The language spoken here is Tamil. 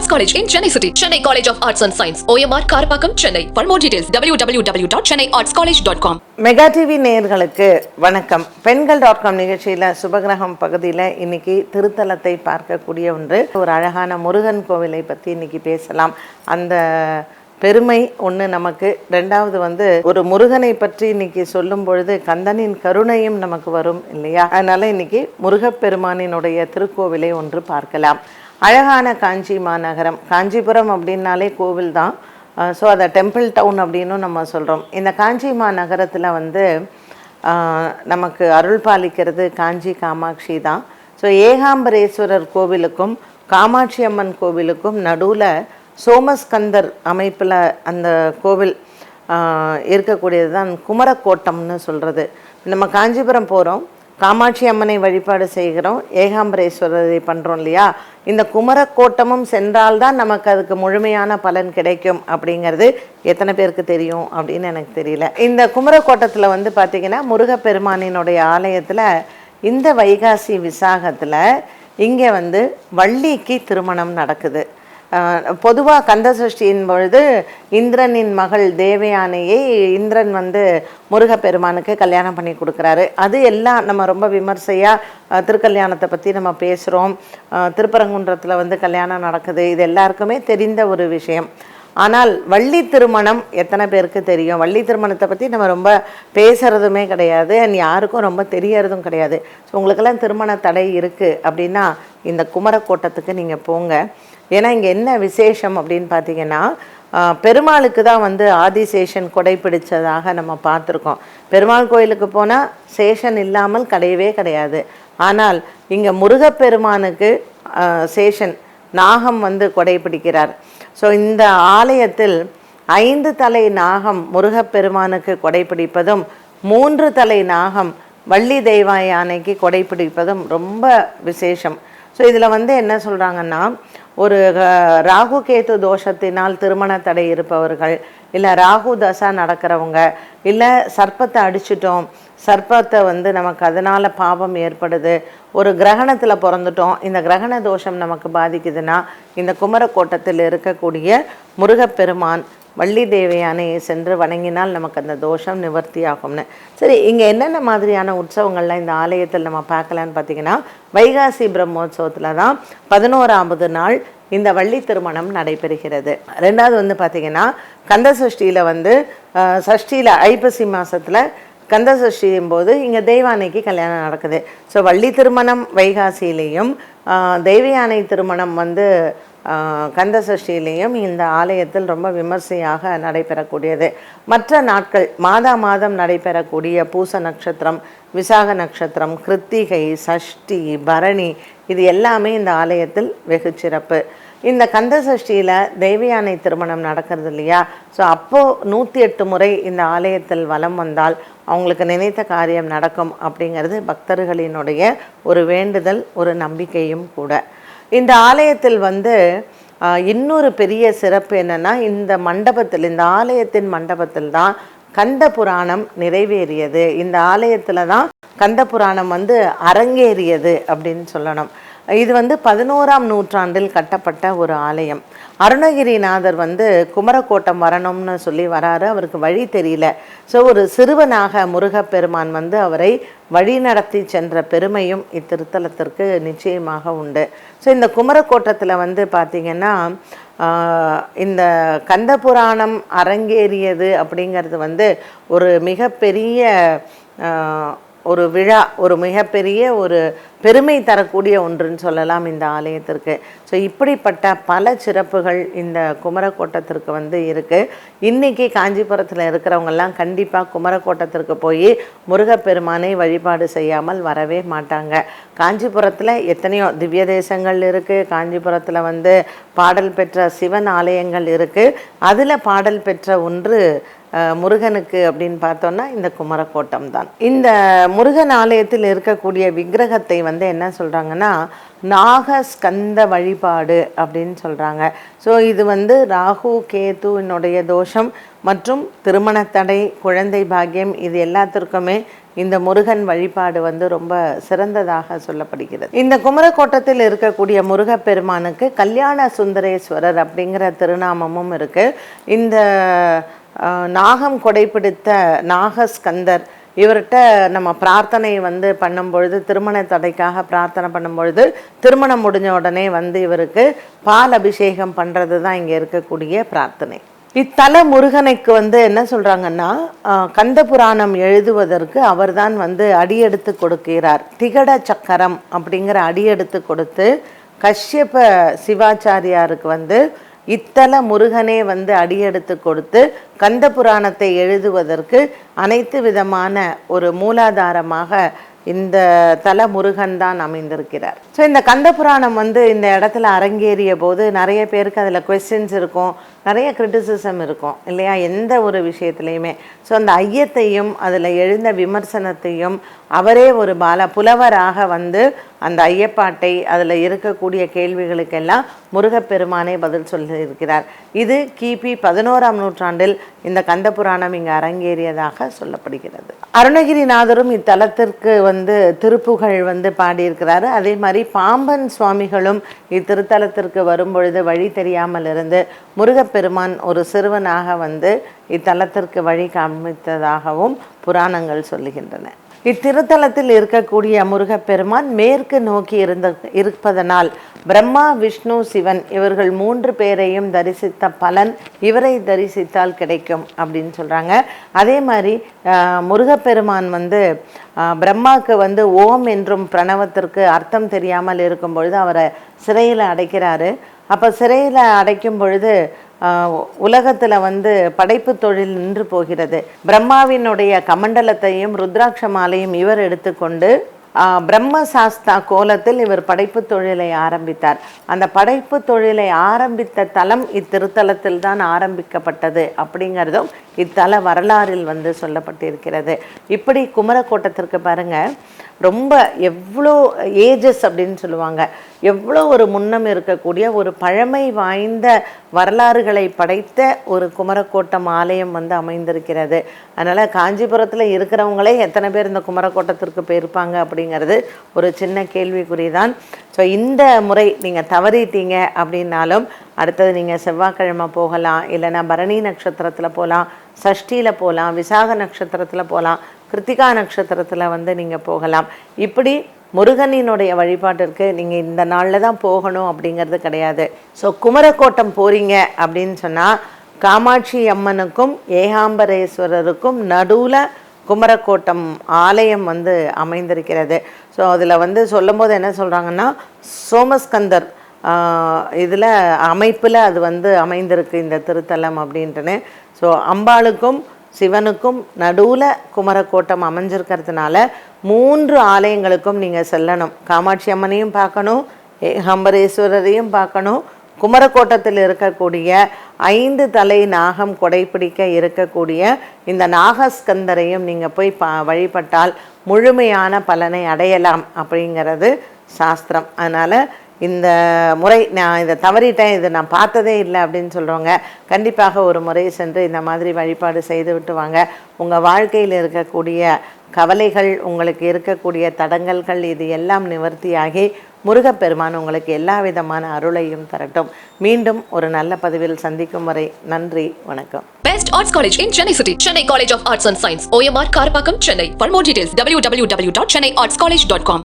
Arts Arts College in Chennai City, Chennai College of Arts and Science, OMR Karapakam, Chennai. For more details, www.chennaiartscollege.com. Mega TV நேயர்களுக்கு வணக்கம். பெண்கள் டாட் காம் நிகழ்ச்சியில் சுபகிரகம் பகுதியில் இன்னைக்கு திருத்தலத்தை பார்க்கக்கூடிய ஒன்று. ஒரு அழகான முருகன் கோவிலை பற்றி இன்னைக்கு பேசலாம். அந்த பெருமை ஒன்று நமக்கு. ரெண்டாவது வந்து ஒரு முருகனை பற்றி இன்னைக்கு சொல்லும் பொழுது கந்தனின் கருணையும் நமக்கு வரும் இல்லையா? அதனால இன்னைக்கு முருகப்பெருமானினுடைய திருக்கோவிலை ஒன்று பார்க்கலாம். அழகான காஞ்சி மாநகரம். காஞ்சிபுரம் அப்படின்னாலே கோவில் தான் ஸோ அதை டெம்பிள் டவுன் அப்படின்னும் நம்ம சொல்கிறோம் இந்த காஞ்சி மாநகரத்தில் வந்து நமக்கு அருள் பாலிக்கிறது காஞ்சி காமாட்சி தான். ஸோ ஏகாம்பரேஸ்வரர் கோவிலுக்கும் காமாட்சி அம்மன் கோவிலுக்கும் நடுவில் சோமஸ்கந்தர் அமைப்பில் அந்த கோவில் இருக்கக்கூடியது தான் குமரக்கோட்டம்னு சொல்கிறது நம்ம காஞ்சிபுரம் போகிறோம் காமாட்சி அம்மனை வழிபாடு செய்கிறோம். ஏகாம்பரேஸ்வரரை பண்ணுறோம் இல்லையா? இந்த குமரக்கோட்டமும் சென்றால்தான் நமக்கு அதுக்கு முழுமையான பலன் கிடைக்கும் அப்படிங்கிறது எத்தனை பேருக்கு தெரியும் அப்படின்னு எனக்கு தெரியல. இந்த குமரக்கோட்டத்தில் வந்து பார்த்திங்கன்னா முருகப்பெருமானினுடைய ஆலயத்தில் இந்த வைகாசி விசாகத்தில் இங்கே வந்து வள்ளிக்கு திருமணம் நடக்குது. பொதுவாக கந்த சஷ்டியின் பொழுது இந்திரனின் மகள் தேவயானையை இந்திரன் வந்து முருகப்பெருமானுக்கு கல்யாணம் பண்ணி கொடுக்குறாரு. அது எல்லாம் நம்ம ரொம்ப விமர்சையாக திருக்கல்யாணத்தை பற்றி நம்ம பேசுகிறோம் திருப்பரங்குன்றத்தில் வந்து கல்யாணம் நடக்குது. இது எல்லாருக்குமே தெரிந்த ஒரு விஷயம். ஆனால் வள்ளி திருமணம் எத்தனை பேருக்கு தெரியும்? வள்ளி திருமணத்தை பற்றி நம்ம ரொம்ப பேசுகிறதுமே கிடையாது. அண்ட் யாருக்கும் ரொம்ப தெரியறதும் கிடையாது. ஸோ உங்களுக்கெல்லாம் திருமண தடை இருக்குது அப்படின்னா இந்த குமரக்கோட்டத்துக்கு நீங்கள் போங்க. ஏன்னா இங்கே என்ன விசேஷம் அப்படின்னு பார்த்தீங்கன்னா பெருமாளுக்கு தான் வந்து ஆதிசேஷன் கொடை பிடிச்சதாக நம்ம பார்த்துருக்கோம். பெருமாள் கோயிலுக்கு போனால் சேஷன் இல்லாமல் கிடையவே கிடையாது. ஆனால் இங்கே முருகப்பெருமானுக்கு சேஷன் நாகம் வந்து கொடை பிடிக்கிறார் ஸோ இந்த ஆலயத்தில் ஐந்து தலை நாகம் முருகப்பெருமானுக்கு கொடை பிடிப்பதும் மூன்று தலை நாகம் வள்ளி தெய்வ யானைக்கு கொடை பிடிப்பதும் ரொம்ப விசேஷம். ஸோ இதில் வந்து என்ன சொல்கிறாங்கன்னா ஒரு ராகு கேத்து தோஷத்தினால் திருமண தடை இருப்பவர்கள் இல்லை ராகு தசா நடக்கிறவங்க இல்லை சர்ப்பத்தை அடிச்சிட்டோம் சர்ப்பத்தை வந்து நமக்கு அதனால் பாவம் ஏற்படுது ஒரு கிரகணத்தில் பிறந்துட்டோம் இந்த கிரகண தோஷம் நமக்கு பாதிக்குதுன்னா இந்த குமரக்கோட்டத்தில் இருக்கக்கூடிய முருகப்பெருமான் வள்ளி தேவையானையை சென்று வணங்கினால் நமக்கு அந்த தோஷம் நிவர்த்தி ஆகும்னு சரி இங்கே என்னென்ன மாதிரியான உற்சவங்கள்லாம் இந்த ஆலயத்தில் நம்ம பார்க்கலான்னு பார்த்தீங்கன்னா வைகாசி பிரம்மோற்சவத்தில் தான் பதினோராவது நாள் இந்த வள்ளி திருமணம் நடைபெறுகிறது. ரெண்டாவது வந்து பார்த்திங்கன்னா கந்த சஷ்டியில் வந்து சஷ்டியில் ஐப்பசி மாதத்தில் கந்த சஷ்டியும் போது இங்கே தெய்வானைக்கு கல்யாணம் நடக்குது. ஸோ வள்ளி திருமணம் வைகாசியிலையும் தெய்வயானை திருமணம் வந்து கந்த சஷ்டியிலையும் இந்த ஆலயத்தில் ரொம்ப விமர்சையாக நடைபெறக்கூடியது. மற்ற நாட்கள் மாதா மாதம் நடைபெறக்கூடிய பூச நட்சத்திரம் விசாக நட்சத்திரம் கிருத்திகை சஷ்டி பரணி இது எல்லாமே இந்த ஆலயத்தில் வெகு சிறப்பு. இந்த கந்த சஷ்டியில் தெய்வயானை திருமணம் நடக்கிறது இல்லையா? ஸோ அப்போது நூற்றி எட்டு முறை இந்த ஆலயத்தில் வலம் வந்தால் அவங்களுக்கு நினைத்த காரியம் நடக்கும் அப்படிங்கிறது பக்தர்களினுடைய ஒரு வேண்டுதல் ஒரு நம்பிக்கையும் கூட. இந்த ஆலயத்தில் வந்து ஆஹ், இன்னொரு பெரிய சிறப்பு என்னன்னா இந்த மண்டபத்தில் இந்த ஆலயத்தின் மண்டபத்தில் தான் கந்த புராணம் நிறைவேறியது. இந்த ஆலயத்தில் தான் கந்த புராணம் வந்து அரங்கேறியது அப்படின்னு சொல்லணும். இது வந்து பதினோராம் நூற்றாண்டில் கட்டப்பட்ட ஒரு ஆலயம். அருணகிரிநாதர் வந்து குமரக்கோட்டம் வரணும்னு சொல்லி வராரு அவருக்கு வழி தெரியல. ஸோ ஒரு சிறுவனாக முருகப்பெருமான் வந்து அவரை வழி நடத்தி சென்ற பெருமையும் இத்திருத்தலத்திற்கு நிச்சயமாக உண்டு. ஸோ இந்த குமரக்கோட்டத்தில் வந்து பார்த்திங்கன்னா இந்த கந்த புராணம் அரங்கேறியது அப்படிங்கிறது வந்து ஒரு மிகப்பெரிய ஒரு விழா ஒரு மிகப்பெரிய ஒரு பெருமை தரக்கூடிய ஒன்றுன்னு சொல்லலாம் இந்த ஆலயத்திற்கு. ஸோ இப்படிப்பட்ட பல சிறப்புகள் இந்த குமரக்கோட்டத்திற்கு வந்து இருக்குது இன்றைக்கி காஞ்சிபுரத்தில் இருக்கிறவங்கெல்லாம் கண்டிப்பாக குமரக்கோட்டத்திற்கு போய் முருகப்பெருமானை வழிபாடு செய்யாமல் வரவே மாட்டாங்க. காஞ்சிபுரத்தில் எத்தனையோ திவ்ய தேசங்கள் இருக்குது காஞ்சிபுரத்தில் வந்து பாடல் பெற்ற சிவன் ஆலயங்கள் இருக்குது அதில் பாடல் பெற்ற ஒன்று முருகனுக்கு அப்படின்னு பார்த்தோன்னா இந்த குமரக்கோட்டம் தான். இந்த முருகன் ஆலயத்தில் இருக்கக்கூடிய விக்கிரகத்தை வந்து என்ன சொல்கிறாங்கன்னா நாகஸ்கந்த வழிபாடு அப்படின்னு சொல்கிறாங்க ஸோ இது வந்து ராகு கேதுவினுடைய தோஷம் மற்றும் திருமணத்தடை குழந்தை பாக்கியம் இது எல்லாத்திற்குமே இந்த முருகன் வழிபாடு வந்து ரொம்ப சிறந்ததாக சொல்லப்படுகிறது. இந்த குமரக்கோட்டத்தில் இருக்கக்கூடிய முருகப்பெருமானுக்கு கல்யாண சுந்தரேஸ்வரர் அப்படிங்கிற திருநாமமும் இருக்கு. இந்த நாகம் கொடைப்பிடித்த நாகஸ்கந்தர் இவர்கிட்ட நம்ம பிரார்த்தனை வந்து பண்ணும் பொழுது திருமண தடைக்காக பிரார்த்தனை பண்ணும் பொழுது திருமணம் முடிஞ்ச உடனே வந்து இவருக்கு பால் அபிஷேகம் பண்ணுறது தான் இங்கே இருக்கக்கூடிய பிரார்த்தனை. இத்தல முருகனுக்கு வந்து என்ன சொல்கிறாங்கன்னா கந்த புராணம் எழுதுவதற்கு அவர்தான் வந்து அடியெடுத்து கொடுக்கிறார். திகட சக்கரம் அப்படிங்கிற அடியெடுத்து கொடுத்து கஷ்யப சிவாச்சாரியாருக்கு வந்து இத்தல முருகனே வந்து அடியெடுத்து கொடுத்து கந்த புராணத்தை எழுதுவதற்கு அனைத்து விதமான ஒரு மூலாதாரமாக இந்த தல முருகன் தான் அமைந்திருக்கிறார். ஸோ இந்த கந்த புராணம் வந்து இந்த இடத்துல அரங்கேறிய போது நிறைய பேருக்கு அதில் கொஸ்டின்ஸ் இருக்கும். நிறைய கிரிட்டிசிசம் இருக்கும் இல்லையா? எந்த ஒரு விஷயத்துலையுமே. ஸோ அந்த ஐயத்தையும் அதில் எழுந்த விமர்சனத்தையும் அவரே ஒரு பால புலவராக வந்து அந்த ஐயப்பாட்டை அதில் இருக்கக்கூடிய கேள்விகளுக்கெல்லாம் முருகப்பெருமானே பதில் சொல்லியிருக்கிறார். இது கிபி பதினோராம் நூற்றாண்டில் இந்த கந்த புராணம் இங்கு அரங்கேறியதாக சொல்லப்படுகிறது. அருணகிரிநாதரும் இத்தலத்திற்கு வந்து திருப்புகழ் வந்து பாடியிருக்கிறாரு. அதே மாதிரி பாம்பன் சுவாமிகளும் இத்திருத்தலத்திற்கு வரும்பொழுது வழி தெரியாமல் இருந்து முருகப்பெருமான் ஒரு சிறுவனாக வந்து இத்தலத்திற்கு வழி காமித்ததாகவும் புராணங்கள் சொல்லுகின்றன. இத்திருத்தலத்தில் இருக்கக்கூடிய முருகப்பெருமான் மேற்கு நோக்கி இருந்த இருப்பதனால் பிரம்மா விஷ்ணு சிவன் இவர்கள் மூன்று பேரையும் தரிசித்த பலன் இவரை தரிசித்தால் கிடைக்கும் அப்படின்னு சொல்கிறாங்க அதே மாதிரி முருகப்பெருமான் வந்து பிரம்மாவுக்கு வந்து ஓம் என்றும் பிரணவத்திற்கு அர்த்தம் தெரியாமல் இருக்கும் பொழுது அவரை சிறையில் அடைக்கிறாரு. அப்போ சிறையில் அடைக்கும் பொழுது உலகத்தில் வந்து படைப்பு தொழில் நின்று போகிறது. பிரம்மாவினுடைய கமண்டலத்தையும் ருத்ராட்ச மாலையும் இவர் எடுத்துக்கொண்டு பிரம்மசாஸ்தா பிரம்ம சாஸ்தா கோலத்தில் இவர் படைப்பு தொழிலை ஆரம்பித்தார். அந்த படைப்பு தொழிலை ஆரம்பித்த தலம் இத்திருத்தலத்தில் தான் ஆரம்பிக்கப்பட்டது அப்படிங்கிறதும் இத்தல வரலாறில் வந்து சொல்லப்பட்டிருக்கிறது. இப்படி குமரக்கோட்டத்திற்கு பாருங்க ரொம்ப எவ்வளோ ஏஜஸ் அப்படின்னு சொல்லுவாங்க. எவ்வளோ ஒரு முன்னம் இருக்கக்கூடிய ஒரு பழமை வாய்ந்த வரலாறுகளை படைத்த ஒரு குமரக்கோட்டம் ஆலயம் வந்து அமைந்திருக்கிறது. அதனால் காஞ்சிபுரத்தில் இருக்கிறவங்களே எத்தனை பேர் இந்த குமரக்கோட்டத்திற்கு போயிருப்பாங்க அப்படி அப்படிங்கிறது ஒரு சின்ன கேள்விக்குறி தான் ஸோ இந்த முறை நீங்கள் தவறிட்டீங்க அப்படின்னாலும் அடுத்தது நீங்கள் செவ்வாய்க்கிழமை போகலாம் இல்லைன்னா பரணி நட்சத்திரத்தில் போகலாம் சஷ்டியில் போகலாம் விசாக நட்சத்திரத்தில் போகலாம் கிருத்திகா நட்சத்திரத்தில் வந்து நீங்கள் போகலாம். இப்படி முருகனினுடைய வழிபாட்டிற்கு நீங்கள் இந்த நாளில் தான் போகணும் அப்படிங்கிறது கிடையாது. ஸோ குமரக்கோட்டம் போகிறீங்க அப்படின்னு சொன்னால் காமாட்சி அம்மனுக்கும் ஏகாம்பரேஸ்வரருக்கும் நடுவில் குமரக்கோட்டம் ஆலயம் வந்து அமைந்திருக்கிறது. ஸோ அதில் வந்து சொல்லும்போது என்ன சொல்கிறாங்கன்னா சோமஸ்கந்தர் இதில் அமைப்பில் அது வந்து அமைந்திருக்கு இந்த திருத்தலம் அப்படின்ட்டுன்னு. ஸோ அம்பாளுக்கும் சிவனுக்கும் நடுவில் குமரக்கோட்டம் அமைஞ்சிருக்கிறதுனால மூன்று ஆலயங்களுக்கும் நீங்கள் செல்லணும். காமாட்சி அம்மனையும் பார்க்கணும் ஏகாம்பரேஸ்வரரையும் பார்க்கணும் குமரக்கோட்டத்தில் இருக்கக்கூடிய ஐந்து தலை நாகம் கொடைப்பிடிக்க இருக்கக்கூடிய இந்த நாகஸ்கந்தரையும் நீங்கள் போய் பா வழிபட்டால் முழுமையான பலனை அடையலாம் அப்படிங்கிறது சாஸ்திரம். அதனால் இந்த முறை நான் இதை தவறிட்டேன் இது நான் பார்த்ததே இல்லை அப்படின்னு சொல்கிறவங்க கண்டிப்பாக ஒரு முறை சென்று இந்த மாதிரி வழிபாடு செய்து விட்டு வாங்க. உங்கள் வாழ்க்கையில் இருக்கக்கூடிய கவலைகள் உங்களுக்கு இருக்கக்கூடிய தடங்கல்கள் இது எல்லாம் நிவர்த்தியாகி முருகப்பெருமான் உங்களுக்கு எல்லா விதமான அருளையும் தரட்டும் மீண்டும் ஒரு நல்ல பதிவில் சந்திக்கும் வரை நன்றி வணக்கம் best arts college in Chennai city Chennai college of arts and science OMR Karapakkam Chennai for more details W W W dot Chennai arts college dot com